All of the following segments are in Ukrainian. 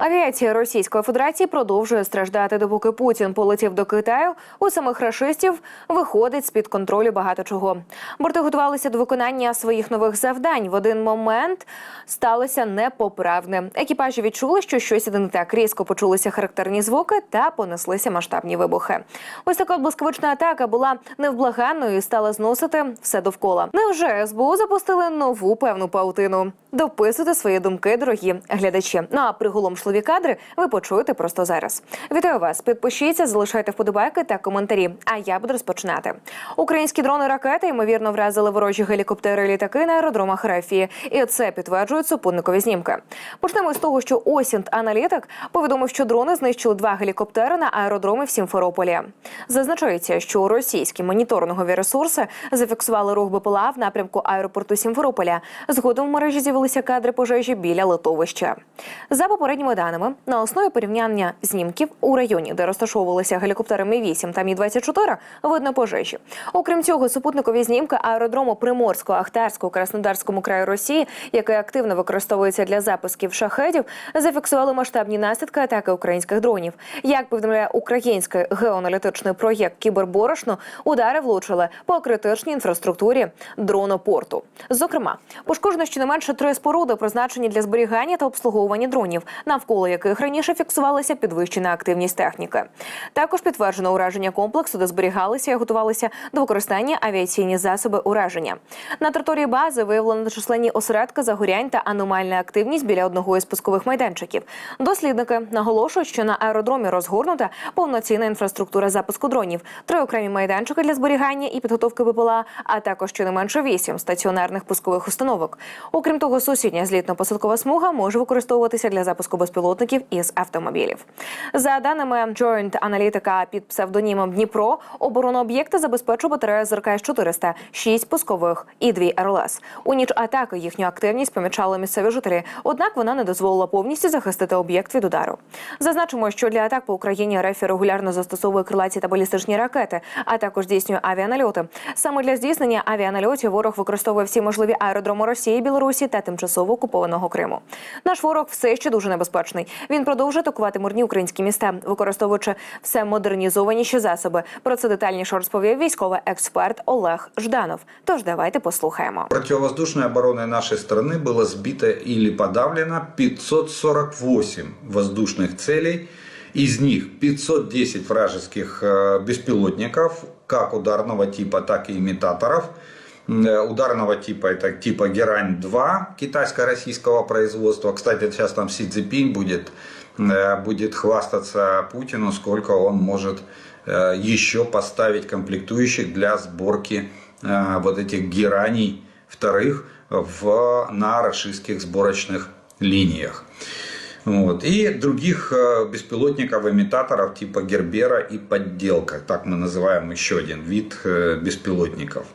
Авіація Російської Федерації продовжує страждати, допоки Путін полетів до Китаю. У самих рашистів виходить з під контролю багато чого. Борти готувалися до виконання своїх нових завдань. В один момент сталося непоправне. Екіпажі відчули, що щось іде не так. Різко почулися характерні звуки та понеслися масштабні вибухи. Ось така блискавична атака була невблаганною і стала зносити все довкола. Невже СБУ запустили нову певну паутину? Дописуйте свої думки, дорогі глядачі. Ну а приголомшливі кадри ви почуєте просто зараз. Вітаю вас! Підпишіться, залишайте вподобайки та коментарі. А я буду розпочинати. Українські дрони ракети ймовірно вразили ворожі гелікоптери і літаки на аеродромах Рефії. І це підтверджують супутникові знімки. Почнемо з того, що Осінт аналітик повідомив, що дрони знищили два гелікоптери на аеродромі в Сімферополі. Зазначається, що російські моніторингові ресурси зафіксували рух БПЛА в напрямку аеропорту Сімферополя. Згодом в мережі з'явилися кадри пожежі біля литовища. За попередніми даними, на основі порівняння знімків у районі, де розташовувалися гелікоптери Мі-8 та Мі-24, видно пожежі. Окрім цього, супутникові знімки аеродрому Приморського, Ахтарського, Краснодарському краю Росії, який активно використовується для запусків шахедів, зафіксували масштабні наслідки атаки українських дронів. Як повідомляє український геоаналітичний проєкт Кіберборошно, удари влучили по критичній інфраструктурі дронопорту. Зокрема, пошкоджено щонайменше три споруди, призначені для зберігання та обслуговування дронів, навколо яких раніше фіксувалася підвищена активність техніки. Також підтверджено ураження комплексу, де зберігалися і готувалися до використання авіаційні засоби ураження. На території бази виявлено численні осередки загорянь та аномальна активність біля одного із пускових майданчиків. Дослідники наголошують, що на аеродромі розгорнута повноцінна інфраструктура запуску дронів, три окремі майданчики для зберігання і підготовки БПЛА, а також щонайменше вісім стаціонарних пускових установок. Окрім того, сусідня злітно-посадкова смуга може використовуватися для запуску безпілотників із автомобілів. За даними Joint аналітика під псевдонімом Дніпро, оборону об'єкта забезпечує батарея ЗРК С-400, 6 пускових і 2 РЛС. У ніч атаки їхню активність помічали місцеві жителі, однак вона не дозволила повністю захистити об'єкт від удару. Зазначимо, що для атак по Україні РФ регулярно застосовує крилаті та балістичні ракети, а також здійснює авіанальоти. Саме для здійснення авіанальотів ворог використовує всі можливі аеродроми Росії, Білорусі та тимчасово окупованого Криму. Наш ворог все ще дуже небезпечний Він продовжує атакувати мирні українські міста, використовуючи все модернізованіші засоби. Про це детальніше розповів військовий експерт Олег Жданов. Тож давайте послухаємо. Противовоздушной обороной нашей страны было сбито или подавлено 548 воздушных целей. Из них 510 вражеских э, беспилотников, как ударного типа, так и имитаторов. Э, Ударного типа это типа Герань-2 китайско-российского производства. Кстати, сейчас там Си Цзипинь будет, э, будет хвастаться Путину, сколько он может э, еще поставить комплектующих для сборки вот этих гераний вторых в, на российских сборочных линиях. Вот. И других беспилотников-имитаторов типа Гербера и подделка. Так мы называем еще один вид беспилотников.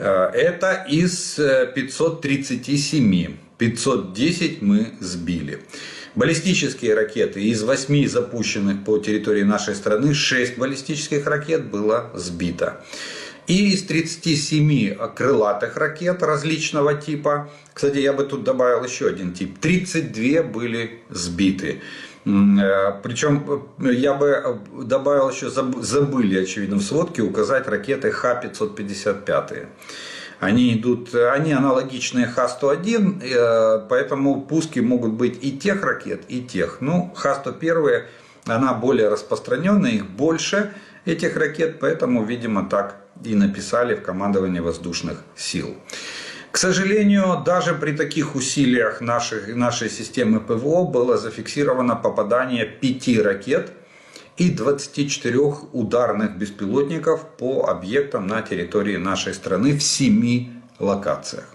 Э, Это из э, 537. 510 мы сбили. Баллистические ракеты. Из 8 запущенных по территории нашей страны 6 баллистических ракет было сбито. И из 37 крылатых ракет различного типа, кстати, я бы тут добавил еще один тип, 32 были сбиты. Э, Причем э, я бы э, добавил еще, заб- забыли, очевидно, в сводке указать ракеты Х-555. Они идут, они аналогичные Х-101, э, поэтому пуски могут быть и тех ракет, и тех. Ну, Х-101, она более распространенная, их больше, этих ракет, поэтому, видимо, так и написали в командовании воздушных сил. К сожалению, даже при таких усилиях нашей, нашей системы ПВО было зафиксировано попадание 5 ракет и 24 ударных беспилотников по объектам на территории нашей страны в 7 локациях.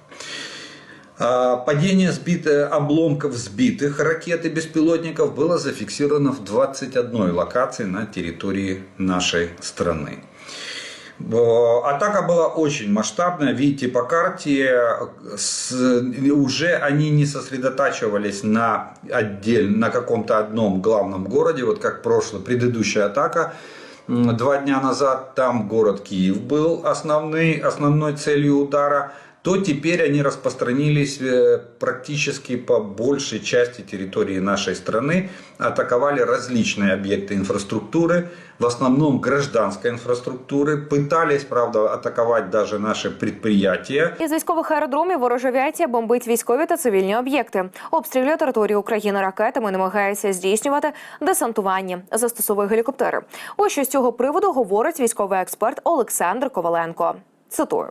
А, Падение сбито- обломков сбитых ракет и беспилотников было зафиксировано в 21 локации на территории нашей страны. Э, Атака была очень масштабная. Видите по карте, уже они не сосредотачивались на, отдель, на каком-то одном главном городе, вот как прошлая, предыдущая атака. Два дня назад там город Киев был основной, основной целью удара. то теперь они распространились э, практически по большей части территории нашей страны, атаковали различные объекты инфраструктуры, в основном гражданской инфраструктуры, пытались, правда, атаковать даже наши предприятия. Із військових аеродромів ворожа авіація бомбить військові та цивільні об'єкти, обстрілює територію України ракетами, намагається здійснювати десантування, застосовує гелікоптери. Ось що з цього приводу говорить військовий експерт Олександр Коваленко. Цитую: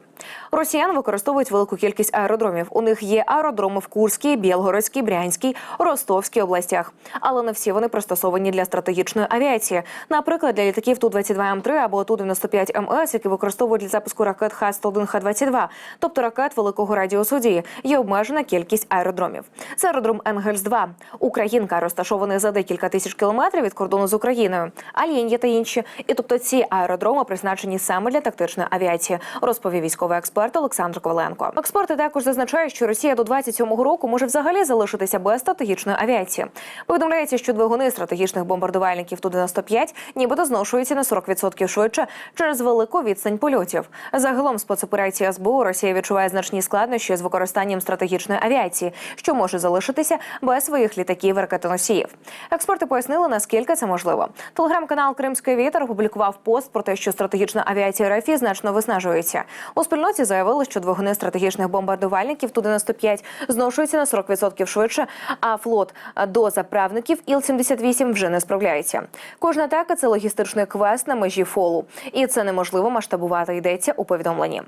Росіян використовують велику кількість аеродромів. У них є аеродроми в Курській, Білгородській, Брянській, Ростовській областях, але не всі вони пристосовані для стратегічної авіації. Наприклад, для літаків ту 22 м 3 або ту 95 МС, які використовують для запуску ракет Х-101, Х-22, тобто ракет великого радіусу дії, є обмежена кількість аеродромів. Це аеродром Енгельс-2. Українка розташований за декілька тисяч кілометрів від кордону з Україною. Альєнія та інші. І тобто ці аеродроми призначені саме для тактичної авіації, розповів військовий експерт Олександр Коваленко. Експерти також зазначають, що Росія до 27-го року може взагалі залишитися без стратегічної авіації. Повідомляється, що двигуни стратегічних бомбардувальників Ту-95 нібито зношуються на 40% швидше через велику відстань польотів. Загалом, спецоперація СБУ Росія відчуває значні складнощі з використанням стратегічної авіації, що може залишитися без своїх літаків ракетоносіїв. Експерти пояснили, наскільки це можливо. Телеграм-канал Кримський вітер опублікував пост про те, що стратегічна авіація РФ значно виснажується. У спільноті заявили, що двигуни стратегічних бомбардувальників Ту-95 зношуються на 40% швидше, а флот до заправників Іл-78 вже не справляється. Кожна атака це логістичний квест на межі фолу, і це неможливо масштабувати. Йдеться у повідомленні.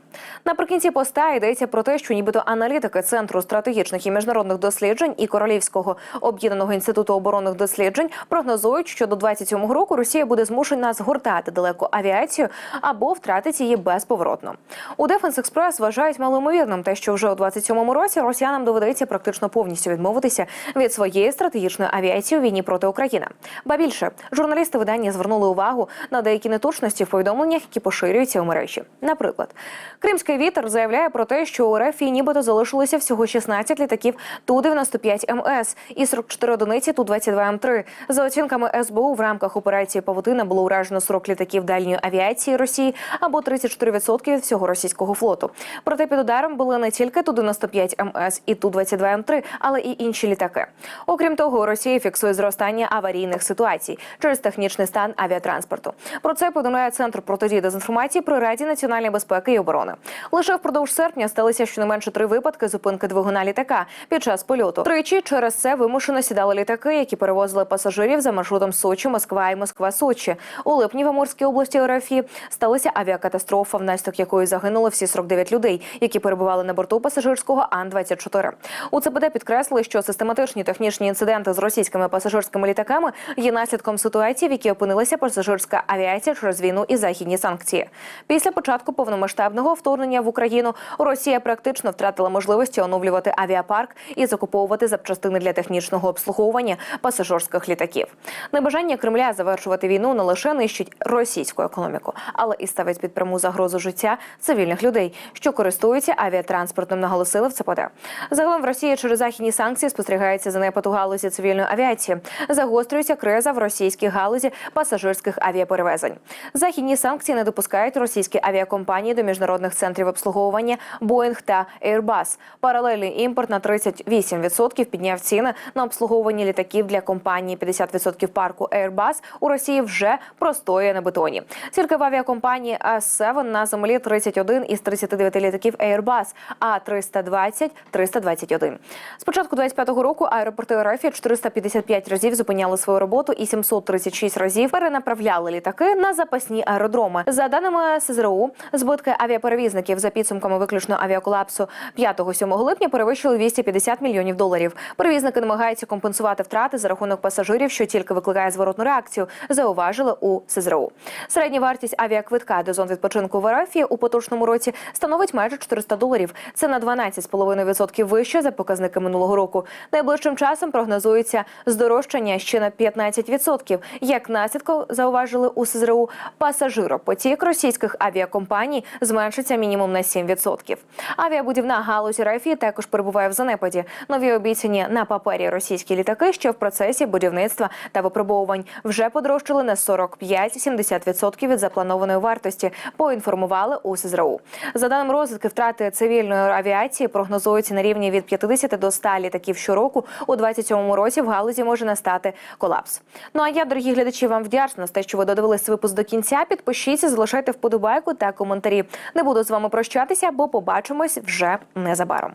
Наприкінці поста йдеться про те, що нібито аналітики центру стратегічних і міжнародних досліджень і Королівського об'єднаного інституту оборонних досліджень прогнозують, що до 27-го року Росія буде змушена згортати далеко авіацію або втратить її безповоротно. У Defense Express вважають малоймовірним те, що вже у 27-му році росіянам доведеться практично повністю відмовитися від своєї стратегічної авіації у війні проти України. Ба більше журналісти видання звернули увагу на деякі неточності в повідомленнях, які поширюються у мережі. Наприклад, Кримський вітер заявляє про те, що у РФ нібито залишилося всього 16 літаків Ту-95 МС і 44 одиниці Ту-22 М3. За оцінками СБУ, в рамках операції Павутина було уражено 40 літаків дальньої авіації Росії або 34% від всього російського флоту. Проте під ударом були не тільки Ту-95 МС і Ту-22 М3, але і інші літаки. Окрім того, Росія фіксує зростання аварійних ситуацій через технічний стан авіатранспорту. Про це повідомляє центр протидії дезінформації при Раді національної безпеки і оборони. Лише впродовж серпня сталися щонайменше три випадки зупинки двигуна літака під час польоту. Тричі через це вимушено сідали літаки, які перевозили пасажирів за маршрутом Сочі, Москва і Москва Сочі. У липні в Амурській області РФ сталася авіакатастрофа, внаслідок якої загинули всі 49 людей, які перебували на борту пасажирського Ан-24. У ЦПД підкреслили, що систематичні технічні інциденти з російськими пасажирськими літаками є наслідком ситуації, в якій опинилася пасажирська авіація через війну і західні санкції. Після початку повномасштабного вторгнення в Україну Росія практично втратила можливості оновлювати авіапарк і закуповувати запчастини для технічного обслуговування пасажирських літаків. Небажання Кремля завершувати війну не лише нищить російську економіку, але і ставить під пряму загрозу життя цивільних людей, що користуються авіатранспортом, наголосили в ЦПД. Загалом в Росії через західні санкції спостерігається занепад у галузі цивільної авіації. Загострюється криза в російській галузі пасажирських авіаперевезень. Західні санкції не допускають російські авіакомпанії до міжнародних центрів обслуговування Боїнг та Airbus. Паралельний імпорт на 38% підняв ціни на обслуговування літаків для компанії. 50% парку Airbus у Росії вже простоює на бетоні. Тільки в авіакомпанії A7 на землі 31 із 39 літаків Airbus, а 320 – 321. З початку 25-го року аеропорти РФ 455 разів зупиняли свою роботу і 736 разів перенаправляли літаки на запасні аеродроми. За даними СЗРУ, збитки авіаперевізників за підсумками виключно авіаколапсу 5-7 липня перевищили 250 мільйонів доларів. Перевізники намагаються компенсувати втрати за рахунок пасажирів, що тільки викликає зворотну реакцію. Зауважили у СЗРУ. Середня вартість авіаквитка до зон відпочинку в РФ у поточному році становить майже 400 доларів. Це на 12,5% вище за показники минулого року. Найближчим часом прогнозується здорожчання ще на 15%. Як наслідку зауважили у СЗРУ, пасажиропотік російських авіакомпаній зменшиться мінімум на 7%. Авіабудівна галузь РФ також перебуває в занепаді. Нові обіцяні на папері російські літаки, що в процесі будівництва та випробовувань вже подорожчали на 45-70% від запланованої вартості. Поінформували у у СЗРУ. За даним розвитки, втрати цивільної авіації прогнозуються на рівні від 50 до 100 літаків щороку. У 27-му році в галузі може настати колапс. Ну а я, дорогі глядачі, вам вдячна за те, що ви додивились випуск до кінця. Підпишіться, залишайте вподобайку та коментарі. Не буду з вами прощатися, бо побачимось вже незабаром.